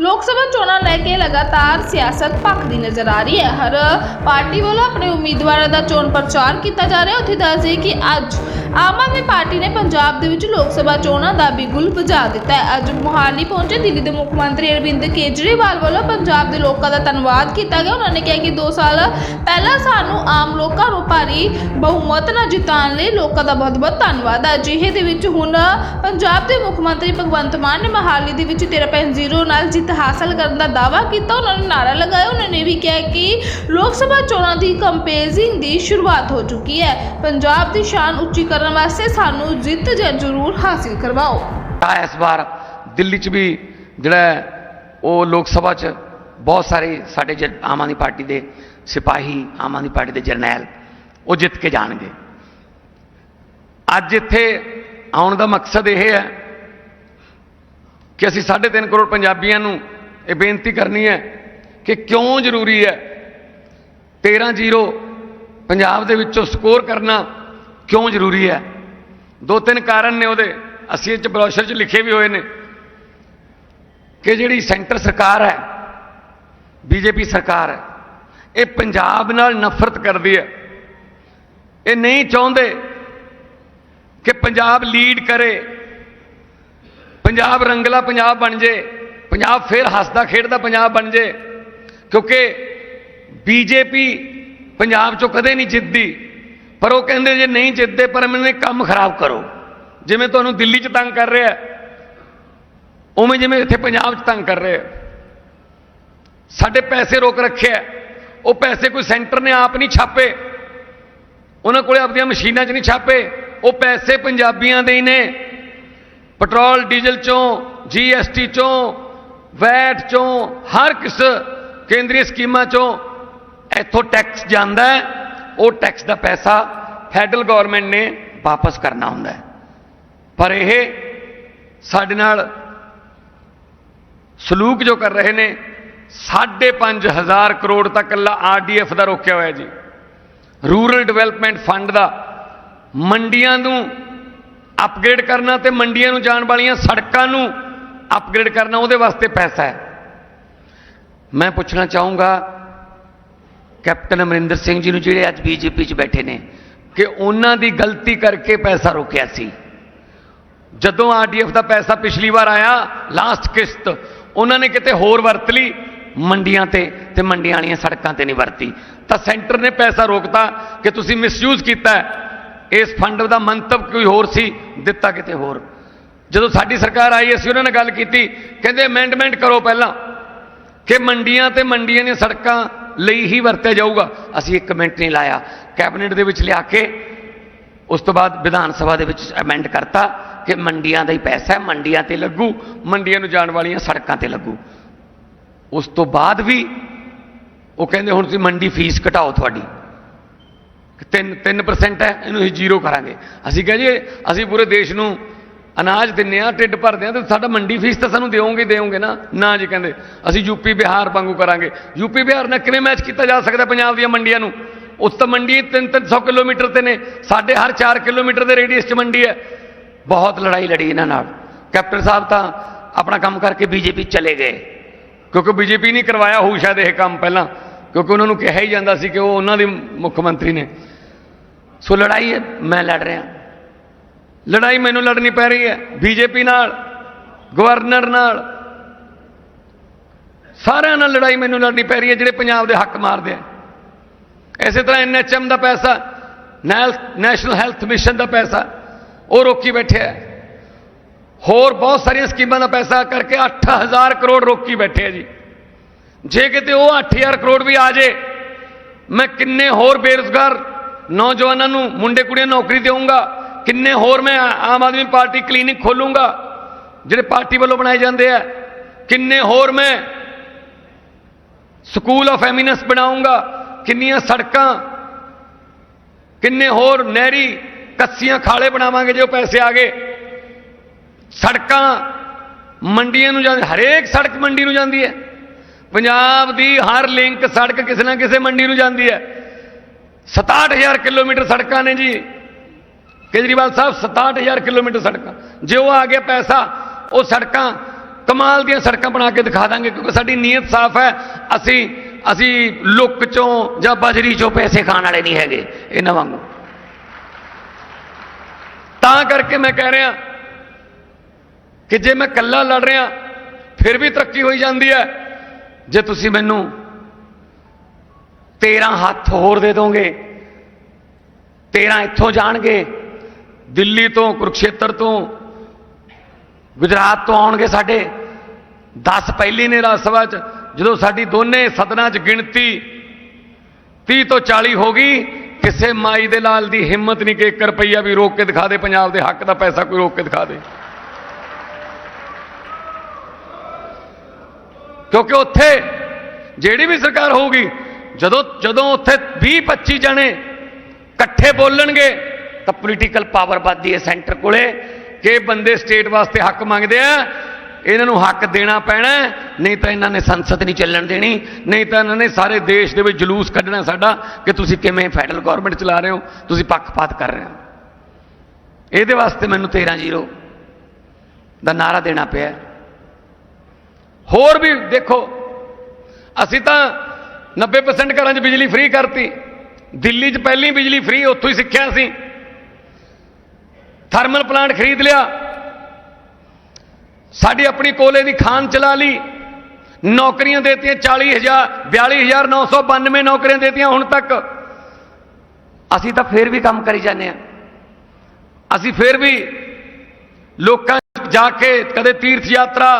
ਲੋਕ ਸਭਾ ਚੋਣਾਂ ਲੈ ਕੇ ਲਗਾਤਾਰ ਸਿਆਸਤ ਭਖਦੀ ਨਜ਼ਰ ਆ ਰਹੀ ਹੈ। ਹਰ ਪਾਰਟੀ ਵੱਲੋਂ ਆਪਣੇ ਉਮੀਦਵਾਰਾਂ ਦਾ ਚੋਣ ਪ੍ਰਚਾਰ ਕੀਤਾ ਜਾ ਰਿਹਾ ਉੱਥੇ ਦੱਸਦੇ ਕਿ ਅੱਜ ਆਮ ਆਦਮੀ ਪਾਰਟੀ ਨੇ ਪੰਜਾਬ ਦੇ ਵਿੱਚ ਲੋਕ ਸਭਾ ਚੋਣਾਂ ਦਾ ਬਿਗੁਲ ਬੁਝਾ ਦਿੱਤਾ ਹੈ। ਅੱਜ ਮੁਹਾਲੀ ਪਹੁੰਚੇ, ਦਿੱਲੀ ਦੇ ਮੁੱਖ ਮੰਤਰੀ ਅਰਵਿੰਦ ਕੇਜਰੀਵਾਲ ਵੱਲੋਂ ਪੰਜਾਬ ਦੇ ਲੋਕਾਂ ਦਾ ਧੰਨਵਾਦ ਕੀਤਾ ਗਿਆ। ਉਹਨਾਂ ਨੇ ਕਿਹਾ ਕਿ 2 ਸਾਲ ਪਹਿਲਾਂ ਸਾਨੂੰ ਆਮ ਲੋਕਾਂ ਨੂੰ ਭਾਰੀ ਬਹੁਮਤ ਨਾਲ ਜਿਤਾਉਣ ਲਈ ਲੋਕਾਂ ਦਾ ਬਹੁਤ-ਬਹੁਤ ਧੰਨਵਾਦ ਹੈ। ਅਜਿਹੇ ਦੇ ਵਿੱਚ ਹੁਣ ਪੰਜਾਬ ਦੇ ਮੁੱਖ ਮੰਤਰੀ ਭਗਵੰਤ ਮਾਨ ਨੇ ਮਹਾਲੀ ਦੇ ਵਿੱਚ 13.0 ਨਾਲ ਜਿੱਤ ਹਾਸਲ ਕਰਨ ਦਾ ਦਾਅਵਾ ਕੀਤਾ, ਉਹਨਾਂ ਨੇ ਨਾਰਾ ਲਗਾਇਆ, ਉਹਨਾਂ ਨੇ ਵੀ ਕਿਹਾ ਕਿ ਲੋਕ ਸਭਾ ਚੋਣਾਂ ਦੀ ਕੰਪੇਜ਼ਿੰਗ ਦੀ ਸ਼ੁਰੂਆਤ ਹੋ ਚੁੱਕੀ ਹੈ। ਪੰਜਾਬ ਦੀ ਸ਼ਾਨ ਉੱਚੀ ਕਰਨ ਵਾਸਤੇ ਸਾਨੂੰ ਜਿੱਤ ਜ਼ਰੂਰ ਹਾਸਿਲ ਕਰਵਾਓ। ਆ ਇਸ ਵਾਰ ਦਿੱਲੀ 'ਚ ਵੀ ਜਿਹੜਾ ਉਹ ਲੋਕ ਸਭਾ 'ਚ ਬਹੁਤ ਸਾਰੇ ਸਾਡੇ ਆਮ ਆਦਮੀ ਪਾਰਟੀ ਦੇ ਸਿਪਾਹੀ, ਆਮ ਆਦਮੀ ਪਾਰਟੀ ਦੇ ਜਰਨੈਲ, ਉਹ ਜਿੱਤ ਕੇ ਜਾਣਗੇ। ਅੱਜ ਇੱਥੇ ਆਉਣ ਦਾ ਮਕਸਦ ਇਹ ਹੈ ਕਿ ਅਸੀਂ 3.5 ਕਰੋੜ ਪੰਜਾਬੀਆਂ ਨੂੰ ਇਹ ਬੇਨਤੀ ਕਰਨੀ ਹੈ ਕਿ ਕਿਉਂ ਜ਼ਰੂਰੀ ਹੈ 13-0 ਪੰਜਾਬ ਦੇ ਵਿੱਚੋਂ ਸਕੋਰ ਕਰਨਾ ਕਿਉਂ ਜ਼ਰੂਰੀ ਹੈ? ਦੋ ਤਿੰਨ ਕਾਰਨ ਨੇ ਉਹਦੇ, ਅਸੀਂ ਇਹ ਚ ਬਰੋਸ਼ਰ 'ਚ ਲਿਖੇ ਵੀ ਹੋਏ ਨੇ ਕਿ ਜਿਹੜੀ ਸੈਂਟਰ ਸਰਕਾਰ ਹੈ, ਬੀਜੇਪੀ ਸਰਕਾਰ ਹੈ, ਇਹ ਪੰਜਾਬ ਨਾਲ ਨਫ਼ਰਤ ਕਰਦੀ ਹੈ। ਇਹ ਨਹੀਂ ਚਾਹੁੰਦੇ ਕਿ ਪੰਜਾਬ ਲੀਡ ਕਰੇ ਪੰਜਾਬ ਰੰਗਲਾ ਪੰਜਾਬ ਬਣ ਜੇ, ਪੰਜਾਬ ਫਿਰ ਹੱਸਦਾ ਖੇਡਦਾ ਪੰਜਾਬ ਬਣ ਜੇ, ਕਿਉਂਕਿ ਬੀਜੇਪੀ ਪੰਜਾਬ ਚੋਂ ਕਦੇ ਨਹੀਂ ਜਿੱਤਦੀ, ਪਰ ਉਹ ਕਹਿੰਦੇ ਜੇ ਨਹੀਂ ਜਿੱਤਦੇ ਪਰ ਮੈਨੇ ਕੰਮ ਖਰਾਬ ਕਰੋ। ਜਿਵੇਂ ਤੁਹਾਨੂੰ ਦਿੱਲੀ 'ਚ ਤੰਗ ਕਰ ਰਿਹਾ, ਉਵੇਂ ਜਿਵੇਂ ਇੱਥੇ ਪੰਜਾਬ 'ਚ ਤੰਗ ਕਰ ਰਿਹਾ। ਸਾਡੇ ਪੈਸੇ ਰੋਕ ਰੱਖਿਆ, ਉਹ ਪੈਸੇ ਕੋਈ ਸੈਂਟਰ ਨੇ ਆਪ ਨਹੀਂ ਛਾਪੇ, ਉਹਨਾਂ ਕੋਲੇ ਆਪਣੀਆਂ ਮਸ਼ੀਨਾਂ 'ਚ ਨਹੀਂ ਛਾਪੇ, ਉਹ ਪੈਸੇ ਪੰਜਾਬੀਆਂ ਦੇ ਹੀ ਨੇ। ਪੈਟਰੋਲ, ਡੀਜ਼ਲ ਚੋਂ ਜੀਐਸਟੀ ਚੋਂ, ਵੈਟ ਚੋਂ, ਹਰ ਕਿਸ ਕੇਂਦਰੀ ਸਕੀਮਾਂ ਚੋਂ ਇੱਥੋਂ ਟੈਕਸ ਜਾਂਦਾ ਉਹ ਟੈਕਸ ਦਾ ਪੈਸਾ ਫੈਡਰਲ ਗਵਰਨਮੈਂਟ ਨੇ ਵਾਪਸ ਕਰਨਾ ਹੁੰਦਾ ਪਰ ਇਹ ਸਾਡੇ ਨਾਲ ਸਲੂਕ ਜੋ ਕਰ ਰਹੇ ਨੇ 5.5000 ਕਰੋੜ ਤੱਕ ਕੱਲਾ ਆਰਡੀਐਫ ਦਾ ਰੋਕਿਆ ਹੋਇਆ ਜੀ। ਰੂਰਲ ਡਿਵੈਲਪਮੈਂਟ ਫੰਡ ਦਾ ਮੰਡੀਆਂ ਨੂੰ ਅਪਗ੍ਰੇਡ ਕਰਨਾ ਤੇ ਮੰਡੀਆਂ ਨੂੰ ਜਾਣ ਵਾਲੀਆਂ ਸੜਕਾਂ ਨੂੰ ਅਪਗ੍ਰੇਡ ਕਰਨਾ, ਉਹਦੇ ਵਾਸਤੇ ਪੈਸਾ ਹੈ। ਮੈਂ ਪੁੱਛਣਾ ਚਾਹੂੰਗਾ, ਕੈਪਟਨ ਅਮਰਿੰਦਰ ਸਿੰਘ ਜੀ ਨੂੰ ਜਿਹੜੇ ਅੱਜ ਬੀਜੇਪੀ 'ਚ ਬੈਠੇ ਨੇ, ਕਿ ਉਹਨਾਂ ਦੀ ਗਲਤੀ ਕਰਕੇ ਪੈਸਾ ਰੋਕਿਆ ਸੀ। ਜਦੋਂ ਆਰਡੀਐਫ ਦਾ ਪੈਸਾ ਪਿਛਲੀ ਵਾਰ ਆਇਆ, ਲਾਸਟ ਕਿਸ਼ਤ, ਉਹਨਾਂ ਨੇ ਕਿਤੇ ਹੋਰ ਵਰਤ ਲਈ, ਮੰਡੀਆਂ ਤੇ ਤੇ ਮੰਡੀਆਂ ਵਾਲੀਆਂ ਸੜਕਾਂ ਤੇ ਨਹੀਂ ਵਰਤੀ। ਤਾਂ ਸੈਂਟਰ ਨੇ ਪੈਸਾ ਰੋਕਤਾ ਕਿ ਤੁਸੀਂ ਮਿਸਯੂਜ਼ ਕੀਤਾ ਇਸ ਫੰਡ ਦਾ ਮੰਤਵ ਕੋਈ ਹੋਰ ਸੀ, ਦਿੱਤਾ ਕਿਤੇ ਹੋਰ। ਜਦੋਂ ਸਾਡੀ ਸਰਕਾਰ ਆਈ, ਅਸੀਂ ਉਹਨਾਂ ਨਾਲ ਗੱਲ ਕੀਤੀ, ਕਹਿੰਦੇ ਅਮੈਂਡਮੈਂਟ ਕਰੋ ਪਹਿਲਾਂ, ਕਿ ਮੰਡੀਆਂ ਤੇ ਮੰਡੀਆਂ ਦੀਆਂ ਸੜਕਾਂ ਲਈ ਹੀ ਵਰਤਿਆ ਜਾਊਗਾ। ਅਸੀਂ ਇੱਕ ਮਿੰਟ ਨਹੀਂ ਲਾਇਆ। ਕੈਬਨਿਟ ਦੇ ਵਿੱਚ ਲਿਆ ਕੇ, ਉਸ ਤੋਂ ਬਾਅਦ ਵਿਧਾਨ ਸਭਾ ਦੇ ਵਿੱਚ ਅਮੈਂਡ ਕਰਤਾ ਕਿ ਮੰਡੀਆਂ ਦਾ ਹੀ ਪੈਸਾ ਹੈ, ਮੰਡੀਆਂ ਤੇ ਲੱਗੂ, ਮੰਡੀਆਂ ਨੂੰ ਜਾਣ ਵਾਲੀਆਂ ਸੜਕਾਂ ਤੇ ਲੱਗੂ। ਉਸ ਤੋਂ ਬਾਅਦ ਵੀ ਉਹ ਕਹਿੰਦੇ, ਹੁਣ ਤੁਸੀਂ ਮੰਡੀ ਫੀਸ ਘਟਾਓ ਤੁਹਾਡੀ। 3 3% ਹੈ, ਇਹਨੂੰ ਅਸੀਂ ਜ਼ੀਰੋ ਕਰਾਂਗੇ। ਅਸੀਂ ਕਹਾਂ ਜੀ, ਅਸੀਂ ਪੂਰੇ ਦੇਸ਼ ਨੂੰ ਅਨਾਜ ਦਿੰਨੇ ਆ ਢਿੱਡ ਭਰਦੇ ਆ ਤੇ ਸਾਡਾ ਮੰਡੀ ਫੀਸ ਤਾਂ ਸਾਨੂੰ ਦਿਓਗੇ ਦਿਓਗੇ ਨਾ। ਨਾ ਜੀ ਕਹਿੰਦੇ, ਅਸੀਂ ਯੂਪੀ ਬਿਹਾਰ ਵਾਂਗੂ ਕਰਾਂਗੇ। ਯੂਪੀ ਬਿਹਾਰ ਨਾਲ ਕਿਵੇਂ ਮੈਚ ਕੀਤਾ ਜਾ ਸਕਦਾ ਪੰਜਾਬ ਦੀਆਂ ਮੰਡੀਆਂ ਨੂੰ? ਉਸ ਤਾਂ ਮੰਡੀ 3-300 ਕਿਲੋਮੀਟਰ ਤੇ ਨੇ, ਸਾਡੇ ਹਰ 4 ਕਿਲੋਮੀਟਰ ਦੇ ਰੇਡੀਅਸ 'ਚ ਮੰਡੀ ਹੈ। ਬਹੁਤ ਲੜਾਈ ਲੜੀ ਇਹਨਾਂ ਨਾਲ। ਕੈਪਟਨ ਸਾਹਿਬ ਤਾਂ ਆਪਣਾ ਕੰਮ ਕਰਕੇ ਬੀਜੇਪੀ ਚਲੇ ਗਏ। ਕਿਉਂਕਿ ਬੀਜੇਪੀ ਨਹੀਂ ਕਰਵਾਇਆ ਹੋਊ ਸ਼ਾਇਦ ਇਹ ਕੰਮ ਪਹਿਲਾਂ। ਕਿਉਂਕਿ ਉਹਨਾਂ ਨੂੰ ਕਿਹਾ ਹੀ ਜਾਂਦਾ ਸੀ ਕਿ ਉਹ ਉਹਨਾਂ ਦੇ ਮੁੱਖ ਮੰਤਰੀ ਨੇ। ਸੋ ਲੜਾਈ ਹੈ, ਮੈਂ ਲੜ ਰਿਹਾ। ਲੜਾਈ ਮੈਨੂੰ ਲੜਨੀ ਪੈ ਰਹੀ ਹੈ, ਬੀਜੇਪੀ ਨਾਲ, ਗਵਰਨਰ ਨਾਲ। ਸਾਰਿਆਂ ਨਾਲ ਲੜਾਈ ਮੈਨੂੰ ਲੜਨੀ ਪੈ ਰਹੀ ਹੈ, ਜਿਹੜੇ ਪੰਜਾਬ ਦੇ ਹੱਕ ਮਾਰਦੇ ਆ। ਇਸੇ ਤਰ੍ਹਾਂ ਐਨਐਚਐਮ ਦਾ ਪੈਸਾ, ਨੈਲ- ਨੈਸ਼ਨਲ ਹੈਲਥ ਮਿਸ਼ਨ ਦਾ ਪੈਸਾ, ਉਹ ਰੋਕੀ ਬੈਠਿਆ ਹੋਰ ਬਹੁਤ ਸਾਰੀਆਂ ਸਕੀਮਾਂ ਦਾ ਪੈਸਾ ਕਰਕੇ 8000 ਕਰੋੜ ਰੋਕੀ ਬੈਠੇ ਆ ਜੀ। ਜੇ ਕਿਤੇ ਉਹ 8000 ਕਰੋੜ ਵੀ ਆ ਜੇ, ਮੈਂ ਕਿੰਨੇ ਹੋਰ ਬੇਰੁਜ਼ਗਾਰ ਨੌਜਵਾਨਾਂ ਨੂੰ, ਮੁੰਡੇ ਕੁੜੀਆਂ ਨੌਕਰੀ ਦੇਵਾਂਗਾ ਕਿੰਨੇ ਹੋਰ ਮੈਂ ਆਮ ਆਦਮੀ ਪਾਰਟੀ ਕਲੀਨਿਕ ਖੋਲੂੰਗਾ, ਜਿਹੜੇ ਪਾਰਟੀ ਵੱਲੋਂ ਬਣਾਏ ਜਾਂਦੇ ਆ। ਕਿੰਨੇ ਹੋਰ ਮੈਂ ਸਕੂਲ ਆਫ ਐਮਿਨੈਂਸ ਬਣਾਉਂਗਾ ਕਿੰਨੀਆਂ ਸੜਕਾਂ, ਕਿੰਨੇ ਹੋਰ ਨਹਿਰੀ ਕੱਸੀਆਂ ਖਾਲੇ ਬਣਾਵਾਂਗੇ ਜੇ ਉਹ ਪੈਸੇ ਆ ਗਏ। ਸੜਕਾਂ ਮੰਡੀਆਂ ਨੂੰ ਜਾਂਦੀ ਹਰੇਕ ਸੜਕ ਮੰਡੀ ਨੂੰ ਜਾਂਦੀ ਹੈ। ਪੰਜਾਬ ਦੀ ਹਰ ਲਿੰਕ ਸੜਕ ਕਿਸੇ ਨਾ ਕਿਸੇ ਮੰਡੀ ਨੂੰ ਜਾਂਦੀ ਹੈ। 67000 ਕਿਲੋਮੀਟਰ ਸੜਕਾਂ ਨੇ ਜੀ। ਕੇਜਰੀਵਾਲ ਸਾਹਿਬ 67000 ਕਿਲੋਮੀਟਰ ਸੜਕਾਂ। ਜੇ ਉਹ ਆ ਗਿਆ ਪੈਸਾ, ਉਹ ਸੜਕਾਂ, ਕਮਾਲ ਦੀਆਂ ਸੜਕਾਂ ਬਣਾ ਕੇ ਦਿਖਾ ਦਾਂਗੇ, ਕਿਉਂਕਿ ਸਾਡੀ ਨੀਅਤ ਸਾਫ਼ ਹੈ। ਅਸੀਂ ਅਸੀਂ ਲੁੱਕ ਚੋਂ ਜਾਂ ਬਜਰੀ ਚੋਂ ਪੈਸੇ ਖਾਣ ਵਾਲੇ ਨਹੀਂ ਹੈਗੇ, ਇਹਨਾਂ ਵਾਂਗੂ। ਤਾਂ ਕਰਕੇ ਮੈਂ ਕਹਿ ਰਿਹਾ ਕਿ ਜੇ ਮੈਂ ਇਕੱਲਾ ਲੜ ਰਿਹਾ, ਫਿਰ ਵੀ ਤਰੱਕੀ ਹੋਈ ਜਾਂਦੀ ਹੈ। ਜੇ ਤੁਸੀਂ ਮੈਨੂੰ 13 ਹੱਥ ਹੋਰ ਦੇ ਦੋਗੇ। 13 ਇੱਥੋਂ ਜਾਣਗੇ। ਦਿੱਲੀ ਤੋਂ, ਕੁਰਕਸ਼ੇਤਰ ਤੋਂ, ਗੁਜਰਾਤ ਤੋਂ ਆਉਣਗੇ ਸਾਡੇ। 10 ਪਹਿਲੀ ਨੇ ਰਾਜ ਸਭਾ 'ਚ, ਜਦੋਂ ਸਾਡੀ ਦੋਨੇ ਸਦਨਾਂ 'ਚ ਗਿਣਤੀ 30 ਤੋਂ 40 ਹੋ ਗਈ, ਕਿਸੇ ਮਾਈ ਦੇ ਲਾਲ ਦੀ ਹਿੰਮਤ ਨਹੀਂ ਕਿ 1 ਰੁਪਈਆ ਵੀ ਰੋਕ ਕੇ ਦਿਖਾ ਦੇ, ਪੰਜਾਬ ਦੇ ਹੱਕ ਦਾ ਪੈਸਾ ਕੋਈ ਰੋਕ ਕੇ ਦਿਖਾ ਦੇ। ਕਿਉਂਕਿ ਉੱਥੇ ਜਿਹੜੀ ਵੀ ਸਰਕਾਰ ਹੋਊਗੀ ਜਦੋਂ ਜਦੋਂ ਉੱਥੇ 20 25 ਜਣੇ ਇਕੱਠੇ ਬੋਲਣਗੇ, ਤਾਂ ਪੋਲੀਟੀਕਲ ਪਾਵਰ ਵੱਧਦੀ ਹੈ ਸੈਂਟਰ ਕੋਲੇ, ਕਿ ਬੰਦੇ ਸਟੇਟ ਵਾਸਤੇ ਹੱਕ ਮੰਗਦੇ ਆ, ਇਹਨਾਂ ਨੂੰ ਹੱਕ ਦੇਣਾ ਪੈਣਾ, ਨਹੀਂ ਤਾਂ ਇਹਨਾਂ ਨੇ ਸੰਸਦ ਨਹੀਂ ਚੱਲਣ ਦੇਣੀ, ਨਹੀਂ ਤਾਂ ਇਹਨਾਂ ਨੇ ਸਾਰੇ ਦੇਸ਼ ਦੇ ਵਿੱਚ ਜਲੂਸ ਕੱਢਣਾ ਸਾਡਾ, ਕਿ ਤੁਸੀਂ ਕਿਵੇਂ ਫੈਡਰਲ ਗਵਰਨਮੈਂਟ ਚਲਾ ਰਹੇ ਹੋ, ਤੁਸੀਂ ਪੱਖਪਾਤ ਕਰ ਰਹੇ ਹੋ। ਇਹਦੇ ਵਾਸਤੇ ਮੈਨੂੰ 13 ਜ਼ੀਰੋ ਦਾ ਨਾਰਾ ਦੇਣਾ ਪਿਆ। ਹੋਰ ਵੀ ਦੇਖੋ, ਅਸੀਂ ਤਾਂ 90% ਘਰਾਂ 'ਚ ਬਿਜਲੀ ਫ੍ਰੀ ਕਰਤੀ। ਦਿੱਲੀ 'ਚ ਪਹਿਲੀ ਬਿਜਲੀ ਫ੍ਰੀ ਉੱਥੋਂ ਹੀ ਸਿੱਖਿਆ ਸੀ ਥਰਮਲ ਪਲਾਂਟ ਖਰੀਦ ਲਿਆ। ਸਾਡੀ ਆਪਣੀ ਕੋਲੇ ਦੀ ਖਾਨ ਚਲਾ ਲਈ। ਨੌਕਰੀਆਂ ਦੇਤੀਆਂ 40000 42992 ਨੌਕਰੀਆਂ ਦੇਤੀਆਂ ਹੁਣ ਤੱਕ। ਅਸੀਂ ਤਾਂ ਫੇਰ ਵੀ ਕੰਮ ਕਰੀ ਜਾਂਦੇ ਆ ਅਸੀਂ ਫੇਰ ਵੀ ਲੋਕਾਂ ਜਾ ਕੇ ਕਦੇ ਤੀਰਥ ਯਾਤਰਾ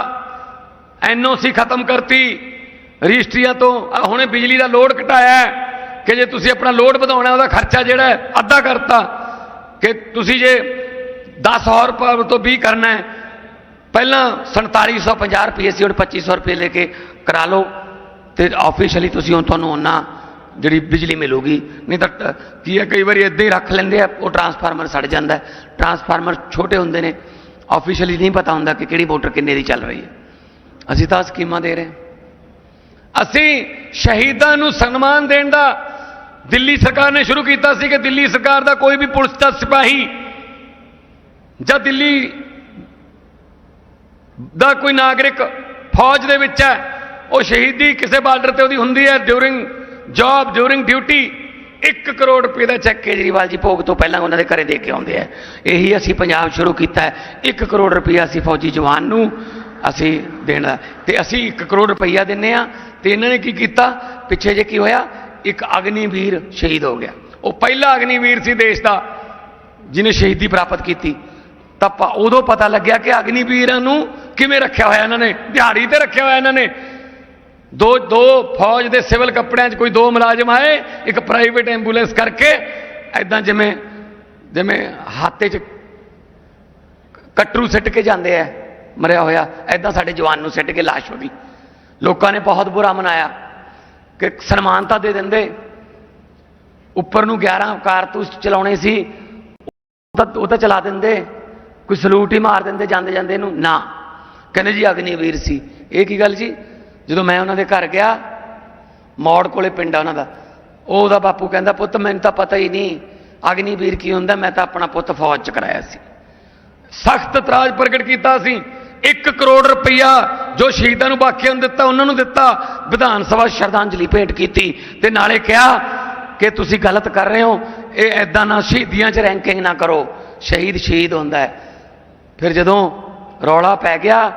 ਐਨਓਸੀ ਖਤਮ ਕਰਤੀ। ਰਜਿਸਟਰੀਆਂ ਤੋਂ ਹੁਣੇ ਬਿਜਲੀ ਦਾ ਲੋਡ ਘਟਾਇਆ ਕਿ ਜੇ ਤੁਸੀਂ ਆਪਣਾ ਲੋਡ ਵਧਾਉਣਾ, ਉਹਦਾ ਖਰਚਾ ਜਿਹੜਾ ਅੱਧਾ ਕਰਤਾ। ਕਿ ਤੁਸੀਂ ਜੇ 10 ਰੁਪਏ ਤੋਂ 20 ਕਰਨਾ ਹੈ, ਪਹਿਲਾਂ 4750 ਰੁਪਏ ਸੀ, ਹੁਣ 2500 ਰੁਪਏ ਲੈ ਕੇ ਕਰਾ ਲਓ। ਤੇ ਆਫੀਸ਼ੀਅਲੀ ਤੁਸੀਂ ਹੁਣ ਤੁਹਾਨੂੰ ਉਹਨਾਂ ਜਿਹੜੀ ਬਿਜਲੀ ਮਿਲੂਗੀ, ਨਹੀਂ ਤਾਂ ਕੀ ਹੈ, ਕਈ ਵਾਰੀ ਇਦਾਂ ਹੀ ਰੱਖ ਲੈਂਦੇ ਆ, ਉਹ ਟਰਾਂਸਫਾਰਮਰ ਸੜ ਜਾਂਦਾ ਟਰਾਂਸਫਾਰਮਰ ਛੋਟੇ ਹੁੰਦੇ ਨੇ ਆਫੀਸ਼ੀਅਲੀ ਨਹੀਂ ਪਤਾ ਹੁੰਦਾ ਕਿ ਕਿਹੜੀ ਮੋਟਰ ਕਿੰਨੇ ਦੀ ਚੱਲ ਰਹੀ ਹੈ। ਅਸੀਂ ਤਾਂ ਸਕੀਮਾਂ ਦੇ ਰਹੇ ਹਾਂ। ਅਸੀਂ ਸ਼ਹੀਦਾਂ ਨੂੰ ਸਨਮਾਨ ਦੇਣ ਦਾ ਦਿੱਲੀ ਸਰਕਾਰ ਨੇ ਸ਼ੁਰੂ ਕੀਤਾ ਸੀ ਕਿ ਦਿੱਲੀ ਸਰਕਾਰ ਦਾ ਕੋਈ ਵੀ ਪੁਲਿਸ ਦਾ ਸਿਪਾਹੀ ਜਾਂ ਦਿੱਲੀ ਦਾ ਕੋਈ ਨਾਗਰਿਕ ਫੌਜ ਦੇ ਵਿੱਚ ਹੈ, ਉਹ ਸ਼ਹੀਦੀ ਕਿਸੇ ਬਾਰਡਰ ਤੇ ਉਹਦੀ ਹੁੰਦੀ ਹੈ during job during duty 1 crore ਰੁਪਏ ਦਾ ਚੈੱਕ ਕੇਜਰੀਵਾਲ ਜੀ ਭੋਗ ਤੋਂ ਪਹਿਲਾਂ ਉਹਨਾਂ ਦੇ ਘਰੇ ਦੇ ਕੇ ਆਉਂਦੇ ਆ। ਇਹੀ ਅਸੀਂ ਪੰਜਾਬ ਸ਼ੁਰੂ ਕੀਤਾ ਹੈ 1 ਕਰੋੜ ਰੁਪਇਆ ਅਸੀਂ ਫੌਜੀ ਜਵਾਨ ਨੂੰ ਅਸੀਂ ਦੇਣਾ ਤੇ ਅਸੀਂ 1 ਕਰੋੜ ਰੁਪਈਆ ਦਿੰਨੇ ਆ। ਤੇ ਇਹਨਾਂ ਨੇ ਕੀ ਕੀਤਾ? ਪਿੱਛੇ ਜੇ ਕੀ ਹੋਇਆ? ਇੱਕ ਅਗਨੀਵੀਰ ਸ਼ਹੀਦ ਹੋ ਗਿਆ। ਉਹ ਪਹਿਲਾ ਅਗਨੀਵੀਰ ਸੀ ਦੇਸ਼ ਦਾ, ਜਿਹਨੇ ਸ਼ਹੀਦੀ ਪ੍ਰਾਪਤ ਕੀਤੀ। ਤਾਂ ਪ- ਉਦੋਂ ਪਤਾ ਲੱਗਿਆ ਕਿ ਅਗਨੀਵੀਰਾਂ ਨੂੰ ਕਿਵੇਂ ਰੱਖਿਆ ਹੋਇਆ ਇਹਨਾਂ ਨੇ? ਦਿਹਾੜੀ ਤੇ ਰੱਖਿਆ ਹੋਇਆ ਇਹਨਾਂ ਨੇ। ਦੋ ਦੋ ਫੌਜ ਦੇ ਸਿਵਲ ਕੱਪੜਿਆਂ 'ਚ ਕੋਈ ਦੋ ਮੁਲਾਜ਼ਮ ਆਏ, ਇੱਕ ਪ੍ਰਾਈਵੇਟ ਐਂਬੂਲੈਂਸ ਕਰਕੇ। ਐਦਾਂ ਜਿਵੇਂ ਜਿਵੇਂ ਹਾਤੇ 'ਚ ਕਟਰੂ ਸਿੱਟ ਕੇ ਜਾਂਦੇ ਆ। ਮਰਿਆ ਹੋਇਆ ਐਦਾਂ ਸਾਡੇ ਜਵਾਨ ਨੂੰ ਸਿੱਟ ਕੇ ਲਾਸ਼ ਗਈ ਲੋਕਾਂ ਨੇ ਬਹੁਤ ਬੁਰਾ ਮਨਾਇਆ ਕਿ ਸਨਮਾਨ ਤਾਂ ਦੇ ਦਿੰਦੇ। ਉੱਪਰ ਨੂੰ 11 ਕਾਰਤੂਸ ਚਲਾਉਣੇ ਸੀ, ਉਹ ਤਾਂ ਉਹ ਤਾਂ ਚਲਾ ਦਿੰਦੇ। ਕੋਈ ਸਲੂਟ ਹੀ ਮਾਰ ਦਿੰਦੇ ਜਾਂਦੇ ਜਾਂਦੇ ਨੂੰ, ਨਾ। ਕਹਿੰਦੇ ਜੀ ਅਗਨੀਵੀਰ ਸੀ। ਇਹ ਕੀ ਗੱਲ ਜੀ? ਜਦੋਂ ਮੈਂ ਉਹਨਾਂ ਦੇ ਘਰ ਗਿਆ, ਮੌੜ ਕੋਲੇ ਪਿੰਡ ਆ ਉਹਨਾਂ ਦਾ। ਉਹ ਉਹਦਾ ਬਾਪੂ ਕਹਿੰਦਾ, ਪੁੱਤ, ਮੈਨੂੰ ਤਾਂ ਪਤਾ ਹੀ ਨਹੀਂ, ਅਗਨੀਵੀਰ ਕੀ ਹੁੰਦਾ, ਮੈਂ ਤਾਂ ਆਪਣਾ ਪੁੱਤ ਫੌਜ ਚ ਕਰਾਇਆ ਸੀ। ਸਖਤ ਤਰਾਜ ਪ੍ਰਗਟ ਕੀਤਾ ਸੀ। 1 ਕਰੋੜ ਰੁਪਈਆ ਜੋ ਸ਼ਹੀਦਾਂ ਨੂੰ ਬਾਕੀਆਂ ਨੂੰ ਦਿੱਤਾ, ਉਹਨਾਂ ਨੂੰ ਦਿੱਤਾ, ਵਿਧਾਨ ਸਭਾ ਸ਼ਰਧਾਂਜਲੀ ਭੇਂਟ ਕੀਤੀ ਤੇ ਨਾਲੇ ਕਿਹਾ ਕਿ ਤੁਸੀਂ ਗਲਤ ਕਰ ਰਹੇ ਹੋ, ਇਹ ਐਦਾਂ ਨਾ ਸ਼ਹੀਦੀਆਂ 'ਚ ਰੈਂਕਿੰਗ ਨਾ ਕਰੋ, ਸ਼ਹੀਦ ਸ਼ਹੀਦ ਹੁੰਦਾ ਹੈ। ਫਿਰ ਜਦੋਂ ਰੌਲਾ ਪੈ ਗਿਆ,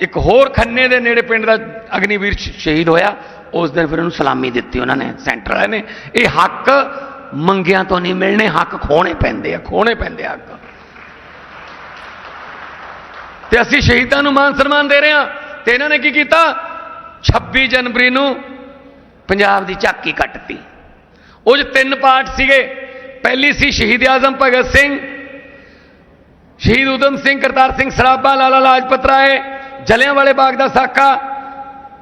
ਇੱਕ ਹੋਰ ਖੰਨੇ ਦੇ ਨੇੜੇ ਪਿੰਡ ਦਾ ਅਗਨੀਵੀਰ ਸ਼ਹੀਦ ਹੋਇਆ, ਉਸ ਦਿਨ ਫਿਰ ਉਹਨੂੰ ਸਲਾਮੀ ਦਿੱਤੀ ਉਹਨਾਂ ਨੇ, ਸੈਂਟਰ ਵਾਲੇ ਨੇ। ਇਹ ਹੱਕ ਮੰਗਿਆਂ ਤੋਂ ਨਹੀਂ ਮਿਲਣੇ, ਹੱਕ ਖੋਣੇ ਪੈਂਦੇ ਆ, ਖੋਣੇ ਪੈਂਦੇ ਆ ਹੱਕ। ਤੇ ਅਸੀਂ ਸ਼ਹੀਦਾਂ ਨੂੰ ਮਾਨ ਸਨਮਾਨ ਦੇ ਰਹੇ ਹਾਂ। ਤੇ ਇਹਨਾਂ ਨੇ ਕੀ ਕੀਤਾ? 26 ਜਨਵਰੀ ਨੂੰ ਪੰਜਾਬ ਦੀ ਝਾਕੀ ਕੱਟਤੀ। ਉਹ 'ਚ ਤਿੰਨ ਪਾਰਟ ਸੀਗੇ, ਪਹਿਲੀ ਸੀ ਸ਼ਹੀਦ ਆਜ਼ਮ ਭਗਤ ਸਿੰਘ, ਸ਼ਹੀਦ ਉਦਮ ਸਿੰਘ, ਕਰਤਾਰ ਸਿੰਘ ਸਰਾਭਾ, ਲਾਲਾ ਲਾਜਪਤ ਰਾਏ ਜਲਿਆਂ ਵਾਲੇ ਬਾਗ ਦਾ ਸਾਕਾ,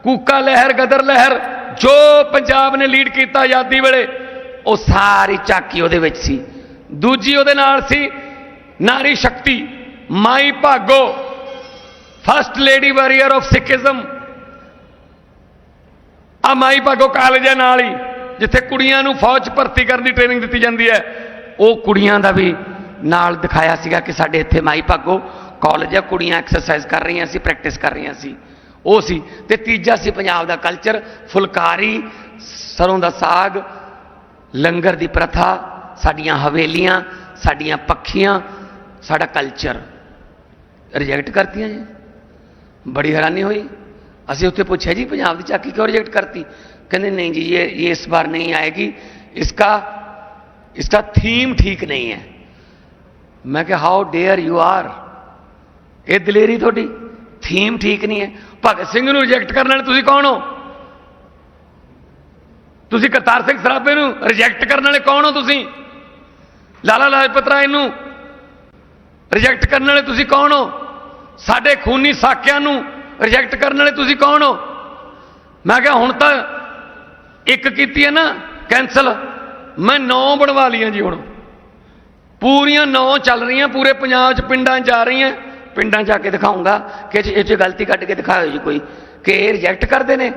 ਕੂਕਾ ਲਹਿਰ, ਗਦਰ ਲਹਿਰ, ਜੋ ਪੰਜਾਬ ਨੇ ਲੀਡ ਕੀਤਾ ਆਜ਼ਾਦੀ ਵੇਲੇ, ਉਹ ਸਾਰੀ ਝਾਕੀ ਉਹਦੇ ਵਿੱਚ ਸੀ। ਦੂਜੀ ਉਹਦੇ ਨਾਲ ਸੀ ਨਾਰੀ ਸ਼ਕਤੀ, Mai Bhago. First lady warrior of Sikhism ਆ ਮਾਈ ਭਾਗੋ ਕਾਲਜ ਹੈ ਨਾਲ ਹੀ, ਜਿੱਥੇ ਕੁੜੀਆਂ ਨੂੰ ਫੌਜ 'ਚ ਭਰਤੀ ਕਰਨ ਦੀ ਟ੍ਰੇਨਿੰਗ ਦਿੱਤੀ ਜਾਂਦੀ ਹੈ, ਉਹ ਕੁੜੀਆਂ ਦਾ ਵੀ ਨਾਲ ਦਿਖਾਇਆ ਸੀਗਾ ਕਿ ਸਾਡੇ ਇੱਥੇ ਮਾਈ ਭਾਗੋ ਕਾਲਜ ਹੈ ਕੁੜੀਆਂ ਐਕਸਰਸਾਈਜ਼ ਕਰ ਰਹੀਆਂ ਸੀ ਪ੍ਰੈਕਟਿਸ ਕਰ ਰਹੀਆਂ ਸੀ। ਉਹ ਸੀ ਤੇ ਤੀਜਾ ਸੀ ਪੰਜਾਬ ਦਾ ਕਲਚਰ ਫੁਲਕਾਰੀ, ਸਰੋਂ ਦਾ ਸਾਗ, ਲੰਗਰ ਦੀ ਪ੍ਰਥਾ, ਸਾਡੀਆਂ ਹਵੇਲੀਆਂ, ਸਾਡੀਆਂ ਪੱਖੀਆਂ, ਸਾਡਾ ਕਲਚਰ ਰਿਜੈਕਟ ਕਰਤੀਆਂ ਜੀ। ਬੜੀ ਹੈਰਾਨੀ ਹੋਈ ਅਸੀਂ ਉੱਥੇ ਪੁੱਛਿਆ ਜੀ ਪੰਜਾਬ ਦੀ ਚਾਕੀ ਕਿਉਂ ਰਿਜੈਕਟ ਕਰਤੀ ਕਹਿੰਦੇ नहीं जी ये ये इस बार नहीं आएगी इसका इसका थीम ठीक नहीं है ਮੈਂ ਕਿਹਾ ਹਾਊ ਡੇਅਰ ਯੂ ਆਰ ਇਹ ਦਲੇਰੀ ਤੁਹਾਡੀ ਥੀਮ ਠੀਕ ਨਹੀਂ ਹੈ ਭਗਤ ਸਿੰਘ ਨੂੰ ਰਿਜੈਕਟ ਕਰਨ ਵਾਲੇ ਤੁਸੀਂ ਕੌਣ ਹੋ ਤੁਸੀਂ ਕਰਤਾਰ ਸਿੰਘ ਸਰਾਭੇ ਨੂੰ ਰਿਜੈਕਟ ਕਰਨ ਵਾਲੇ ਕੌਣ ਹੋ ਤੁਸੀਂ ਲਾਲਾ ਲਾਜਪਤ ਰਾਏ ਨੂੰ ਰਿਜੈਕਟ ਕਰਨ ਵਾਲੇ ਤੁਸੀਂ ਕੌਣ ਹੋ ਸਾਡੇ ਖੂਨੀ ਸਾਕਿਆਂ ਨੂੰ ਰਿਜੈਕਟ ਕਰਨ ਵਾਲੇ ਤੁਸੀਂ ਕੌਣ ਹੋ? ਮੈਂ ਕਿਹਾ ਹੁਣ ਤਾਂ ਇੱਕ ਕੀਤੀ ਹੈ ਨਾ ਕੈਨਸਲ ਮੈਂ ਨੌ ਬਣਵਾ ਲਈਆਂ ਜੀ ਹੁਣ। ਪੂਰੀਆਂ ਨੌ ਚੱਲ ਰਹੀਆਂ, ਪੂਰੇ ਪੰਜਾਬ 'ਚ ਪਿੰਡਾਂ 'ਚ ਜਾ ਰਹੀਆਂ। ਪਿੰਡਾਂ 'ਚ ਜਾ ਕੇ ਦਿਖਾਉਂਗਾ ਕਿ ਇਹ 'ਚ- ਗਲਤੀ ਕੱਢ ਕੇ ਦਿਖਾਇਓ ਜੀ ਕੋਈ, ਕਿ ਇਹ ਰਿਜੈਕਟ ਕਰਦੇ ਨੇ।